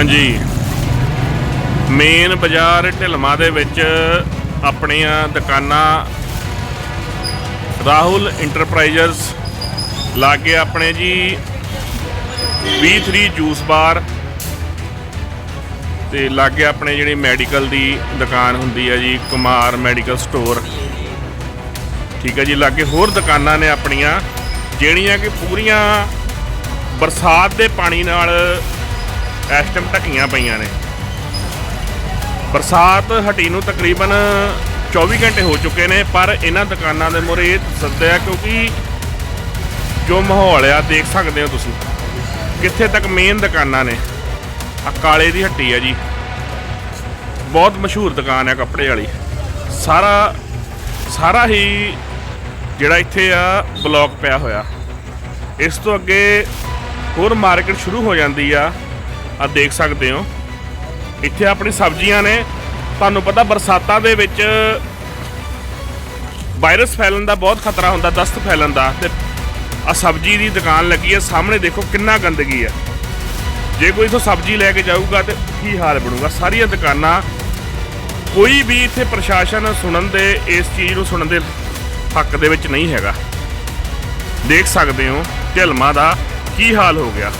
ਹਾਂਜੀ। ਮੇਨ ਬਾਜ਼ਾਰ ਢਿਲਮਾ ਦੇ ਵਿੱਚ ਆਪਣੀਆਂ ਦੁਕਾਨਾਂ ਰਾਹੁਲ ਇੰਟਰਪ੍ਰਾਈਜ਼ਰਸ ਲਾਗੇ ਆਪਣੇ ਜੀ B3 ਜੂਸ ਬਾਰ ਤੇ ਲਾਗੇ ਆਪਣੇ ਜਿਹੜੀ ਮੈਡੀਕਲ ਦੀ ਦੁਕਾਨ ਹੁੰਦੀ ਹੈ ਜੀ, ਕੁਮਾਰ ਮੈਡੀਕਲ ਸਟੋਰ। ਠੀਕ ਹੈ ਜੀ, ਲਾਗੇ ਹੋਰ ਦੁਕਾਨਾਂ ਨੇ ਆਪਣੀਆਂ, ਜਿਹੜੀਆਂ ਕਿ ਪੂਰੀਆਂ ਬਰਸਾਤ ਦੇ ਪਾਣੀ ਨਾਲ ਇਸ ਟਾਈਮ ਢੱਕੀਆਂ ਪਈਆਂ ਨੇ। ਬਰਸਾਤ ਹਟੀ ਨੂੰ ਤਕਰੀਬਨ 24 ਘੰਟੇ ਹੋ ਚੁੱਕੇ ਨੇ, ਪਰ ਇਹਨਾਂ ਦੁਕਾਨਾਂ ਦੇ ਮੂਹਰੇ ਇਹ ਸੱਦਿਆ ਕਿਉਂਕਿ ਜੋ ਮਾਹੌਲ ਆ, ਦੇਖ ਸਕਦੇ ਹੋ ਤੁਸੀਂ, ਕਿੱਥੇ ਤੱਕ ਮੇਨ ਦੁਕਾਨਾਂ ਨੇ। ਆ ਕਾਲੇ ਦੀ ਹੱਟੀ ਹੈ ਜੀ। ਬਹੁਤ ਮਸ਼ਹੂਰ ਦੁਕਾਨ ਆ ਕੱਪੜੇ ਵਾਲੀ। ਸਾਰਾ ਸਾਰਾ ਹੀ ਜਿਹੜਾ ਇੱਥੇ ਆ ਬਲੌਕ ਪਿਆ ਹੋਇਆ। ਇਸ ਤੋਂ ਅੱਗੇ ਹੋਰ ਮਾਰਕੀਟ ਸ਼ੁਰੂ ਹੋ ਜਾਂਦੀ ਆ। ਆ ਦੇਖ ਸਕਦੇ ਹੋ। ਇੱਥੇ ਆਪਣੀ ਸਬਜ਼ੀਆਂ ਨੇ, ਤੁਹਾਨੂੰ ਪਤਾ ਬਰਸਾਤਾਂ ਦੇ ਵਿੱਚ ਵਾਇਰਸ ਫੈਲਣ ਦਾ ਬਹੁਤ ਖਤਰਾ ਹੁੰਦਾ, ਦਸਤ ਫੈਲਣ ਦਾ। ਤੇ ਆ ਸਬਜ਼ੀ ਦੀ ਦੁਕਾਨ ਲੱਗੀ ਹੈ, ਸਾਹਮਣੇ ਦੇਖੋ ਕਿੰਨਾ ਗੰਦਗੀ ਹੈ। ਜੇ ਕੋਈ ਇਥੋਂ ਸਬਜ਼ੀ ਲੈ ਕੇ ਜਾਊਗਾ ਤੇ ਕੀ ਹਾਲ ਬਣੂਗਾ? ਸਾਰੀਆਂ ਦੁਕਾਨਾਂ ਕੋਈ ਵੀ ਇੱਥੇ ਪ੍ਰਸ਼ਾਸਨ ਸੁਣਨ ਦੇ, ਇਸ ਚੀਜ਼ ਨੂੰ ਸੁਣਨ ਦੇ ਹੱਕ ਦੇ ਵਿੱਚ ਨਹੀਂ ਹੈਗਾ। ਦੇਖ ਸਕਦੇ ਹੋ ਢਿਲਮਾ ਦਾ ਕੀ ਹਾਲ ਹੋ ਗਿਆ।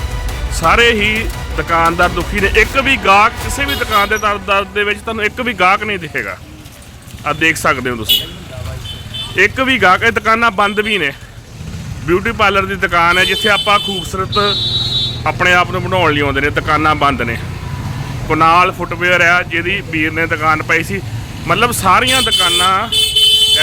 ਸਾਰੇ ਹੀ ਦੁਕਾਨਦਾਰ ਦੁਖੀ ਨੇ। ਇੱਕ ਵੀ ਗਾਹਕ ਕਿਸੇ ਵੀ ਦੁਕਾਨ ਦੇ ਦਰ ਦਰ ਦੇ ਵਿੱਚ ਤੁਹਾਨੂੰ ਇੱਕ ਵੀ ਗਾਹਕ ਨਹੀਂ ਦਿਖੇਗਾ। ਆ ਦੇਖ ਸਕਦੇ ਹੋ ਤੁਸੀਂ। ਇੱਕ ਵੀ ਗਾਹਕ, ਇਹ ਦੁਕਾਨਾਂ ਬੰਦ ਵੀ ਨੇ। ਬਿਊਟੀ ਪਾਰਲਰ ਦੀ ਦੁਕਾਨ ਹੈ, ਜਿੱਥੇ ਆਪਾਂ ਖੂਬਸੂਰਤ ਆਪਣੇ ਆਪ ਨੂੰ ਬਣਾਉਣ ਲਈ ਆਉਂਦੇ ਨੇ। ਦੁਕਾਨਾਂ ਬੰਦ ਨੇ। ਕੁਨਾਲ ਫੁੱਟਵੇਅਰ ਆ ਜਿਹਦੀ ਵੀਰ ਨੇ ਦੁਕਾਨ ਪਾਈ ਸੀ। ਮਤਲਬ ਸਾਰੀਆਂ ਦੁਕਾਨਾਂ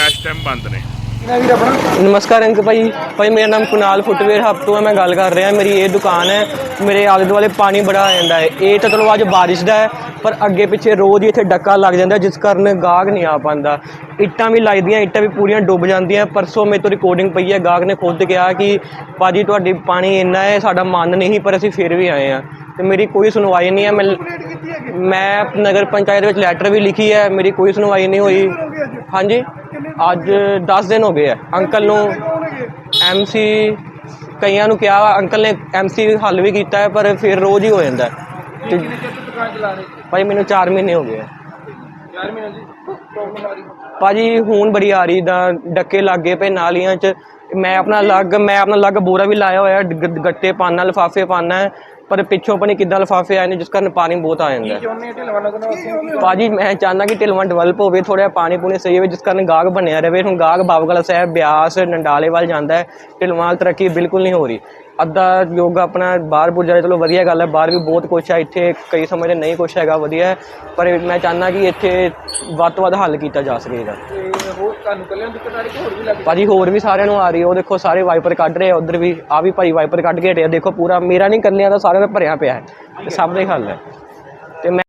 ਇਸ ਟਾਈਮ ਬੰਦ ਨੇ। ਨਮਸਕਾਰ ਅੰਕ ਭਾਈ। ਭਾਈ ਮੇਰਾ ਨਾਮ ਕੁਨਾਲ ਫੁੱਟਵੇਅਰ ਹੱਬ ਤੋਂ ਹੈ ਮੈਂ ਗੱਲ ਕਰ ਰਿਹਾ। ਮੇਰੀ ਇਹ ਦੁਕਾਨ ਹੈ ਮੇਰੇ ਆਲੇ ਦੁਆਲੇ ਪਾਣੀ ਬੜਾ ਆ ਜਾਂਦਾ ਹੈ। ਇਹ ਤਾਂ ਚਲੋ ਅੱਜ ਬਾਰਿਸ਼ ਦਾ ਹੈ ਪਰ ਅੱਗੇ ਪਿੱਛੇ ਰੋਜ਼ ਹੀ ਇੱਥੇ ਡੱਕਾ ਲੱਗ ਜਾਂਦਾ ਜਿਸ ਕਾਰਨ ਗਾਹਕ ਨਹੀਂ ਆ ਪਾਉਂਦਾ। ਇੱਟਾਂ ਵੀ ਲੱਗਦੀਆਂ ਇੱਟਾਂ ਵੀ ਪੂਰੀਆਂ ਡੁੱਬ ਜਾਂਦੀਆਂ। ਪਰਸੋਂ ਮੇਰੇ ਤੋਂ ਰਿਕਾਰਡਿੰਗ ਪਈ ਹੈ ਗਾਹਕ ਨੇ ਖੁਦ ਕਿਹਾ ਕਿ ਭਾਜੀ ਤੁਹਾਡੀ ਪਾਣੀ ਇੰਨਾ ਹੈ ਸਾਡਾ ਮਨ ਨਹੀਂ ਪਰ ਅਸੀਂ ਫਿਰ ਵੀ ਆਏ ਆ ਤੇ ਮੇਰੀ ਕੋਈ ਸੁਣਵਾਈ ਨਹੀਂ ਹੈ ਮੈਂ ਮੈਂ ਨਗਰ ਪੰਚਾਇਤ ਵਿੱਚ ਲੈਟਰ ਵੀ ਲਿਖੀ ਹੈ ਮੇਰੀ ਕੋਈ ਸੁਣਵਾਈ ਨਹੀਂ ਹੋਈ। ਹਾਂਜੀ? ਅੱਜ 10 ਦਿਨ ਹੋ ਗਏ ਆ। ਅੰਕਲ ਨੂੰ ਐਮਸੀ ਕਈਆਂ ਨੂੰ ਕਿਹਾ ਅੰਕਲ ਨੇ ਐਮਸੀ ਹੱਲ ਵੀ ਕੀਤਾ ਹੈ ਪਰ ਫਿਰ ਰੋਜ਼ ਹੀ ਹੋ ਜਾਂਦਾ ਹੈ। ਤੇ ਭਾਈ ਮੈਨੂੰ 4 ਮਹੀਨੇ ਹੋ ਗਏ ਆ। ਭਾਜੀ ਹੁਣ ਬੜੀ ਆ ਰਹੀ ਦਾ ਡੱਕੇ ਲੱਗੇ ਪਏ ਨਾਲੀਆਂ 'ਚ। ਮੈਂ ਆਪਣਾ ਅਲੱਗ ਮੈਂ ਆਪਣਾ ਅਲੱਗ ਬੋਰਾ ਵੀ ਲਾਇਆ ਹੋਇਆ ਗ- ਗੱਟੇ ਪਾਣਾ ਲਿਫਾਫੇ ਪਾਣਾ ਪਰ ਪਿੱਛੋਂ ਪਤਾ ਕਿੱਦਾਂ ਲਿਫਾਫੇ ਆਏ ਨੇ, ਜਿਸ ਕਾਰਨ ਪਾਣੀ ਬਹੁਤ ਆ ਜਾਂਦਾ ਹੈ। ਭਾਜੀ, ਮੈਂ ਚਾਹੁੰਦਾ ਕਿ ਢਿਲਵਾਂ ਡਿਵੈਲਪ ਹੋਵੇ ਥੋੜਾ ਪਾਣੀ ਪੂਣੀ ਸਹੀ ਹੋਵੇ, ਜਿਸ ਕਾਰਨ ਗਾਹਕ ਬਣਿਆ ਰਹੇ, ਹੁਣ ਗਾਹਕ ਬਾਬਗਲਾ ਸਾਹਿਬ, ਬਿਆਸ ਨੰਡਾਲੇ ਵੱਲ ਜਾਂਦਾ ਹੈ ਢਿਲਵਾਂ ਵੱਲ ਤਰੱਕੀ ਬਿਲਕੁਲ ਨਹੀਂ ਹੋ ਰਹੀ। ਅੱਧਾ ਯੋਗ ਆਪਣਾ ਬਾਹਰ ਬੁਰ ਜਾਏ ਚਲੋ ਵਧੀਆ ਗੱਲ ਹੈ ਬਾਹਰ ਵੀ ਬਹੁਤ ਕੁਛ ਹੈ ਇੱਥੇ ਕਈ ਸਮੇਂ ਤੇ ਨਹੀਂ ਕੁਛ ਹੈਗਾ ਵਧੀਆ। ਪਰ ਮੈਂ ਚਾਹੁੰਦਾ ਕਿ ਇੱਥੇ ਵੱਧ ਤੋਂ ਵੱਧ ਹੱਲ ਕੀਤਾ ਜਾ ਸਕੇ ਇਹਦਾ ਭਾਜੀ ਹੋਰ ਵੀ ਸਾਰਿਆਂ ਨੂੰ ਆ ਰਹੀ ਉਹ ਦੇਖੋ ਸਾਰੇ ਵਾਈਪਰ ਕੱਢ ਰਹੇ ਆ ਉਧਰ ਵੀ ਆ ਵੀ ਭਾਈ ਵਾਈਪਰ ਕੱਢ ਕੇ ਹਟਿਆ ਦੇਖੋ ਪੂਰਾ ਮੇਰਾ ਨਹੀਂ ਕੱਲਿਆਂ ਦਾ ਸਾਰਿਆਂ ਦਾ ਭਰਿਆ ਪਿਆ ਹੈ ਤੇ ਸਭ ਦਾ ਹੀ ਹੱਲ ਹੈ ਤੇ ਮੈਂ